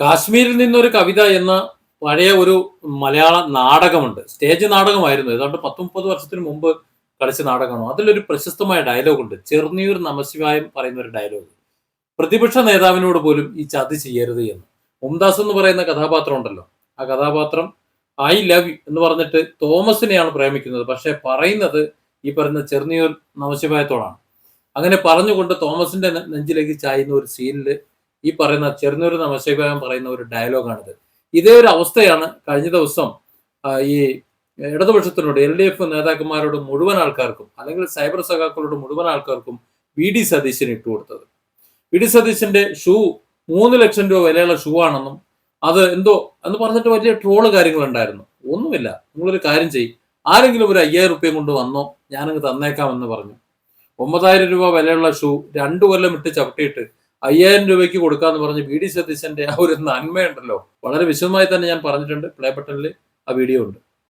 കാശ്മീരിൽ നിന്നൊരു കവിത എന്ന പഴയ ഒരു മലയാള നാടകമുണ്ട്. സ്റ്റേജ് നാടകമായിരുന്നു. ഏതാണ്ട് പത്ത് മുപ്പത് വർഷത്തിന് മുമ്പ് കളിച്ച നാടകമാണ്. അതിലൊരു പ്രശസ്തമായ ഡയലോഗ് ഉണ്ട് ചെറുനീർ നമശിവായം പറയുന്ന ഒരു ഡയലോഗ്. പ്രതിപക്ഷ നേതാവിനോട് പോലും ഈ ചതി ചെയ്യരുത് എന്ന്. മുംതാസ് എന്ന് പറയുന്ന കഥാപാത്രം ഉണ്ടല്ലോ. ആ കഥാപാത്രം ഐ ലവ് യു എന്ന് പറഞ്ഞിട്ട് തോമസിനെയാണ് പ്രേമിക്കുന്നത്. പക്ഷെ പറയുന്നത് ഈ പറയുന്ന ചെറുനീർ നമശിവായത്തോടാണ്. അങ്ങനെ പറഞ്ഞുകൊണ്ട് തോമസിന്റെ നെഞ്ചിലേക്ക് ചായുന്ന ഒരു സീനിൽ ഈ പറയുന്ന ചെറുനൂർ നമശിവായം പറയുന്ന ഒരു ഡയലോഗാണിത് ഇതേ ഒരു അവസ്ഥയാണ് കഴിഞ്ഞ ദിവസം ഈ ഇടതുപക്ഷത്തിനോട് എൽ ഡി എഫ് നേതാക്കന്മാരോട് മുഴുവൻ ആൾക്കാർക്കും അല്ലെങ്കിൽ സൈബർ സഖാക്കളോട് മുഴുവൻ ആൾക്കാർക്കും വി ഡി സതീശന് ഇട്ടുകൊടുത്തത് വി ഡി സതീശന്റെ ഷൂ മൂന്ന് ലക്ഷം രൂപ വിലയുള്ള ഷൂ ആണെന്നും അത് എന്തോ എന്ന് പറഞ്ഞിട്ട് വലിയ ട്രോൾ കാര്യങ്ങളുണ്ടായിരുന്നു. ഒന്നുമില്ല. നിങ്ങളൊരു കാര്യം ചെയ്യും. ആരെങ്കിലും ഒരു അയ്യായിരം റുപ്യ കൊണ്ട് വന്നോ ഞാനങ്ങ് തന്നേക്കാമെന്ന് പറഞ്ഞു. ഒമ്പതായിരം രൂപ വിലയുള്ള ഷൂ രണ്ടു കൊല്ലം ഇട്ട് ചവിട്ടിയിട്ട് അയ്യായിരം രൂപയ്ക്ക് കൊടുക്കാന്ന് പറഞ്ഞ് വി ഡി സതീശന്റെ ആ ഒരു നന്മയുണ്ടല്ലോ. വളരെ വിശദമായി തന്നെ ഞാൻ പറഞ്ഞിട്ടുണ്ട്. പ്ലേ ബട്ടണിൽ ആ വീഡിയോ ഉണ്ട്.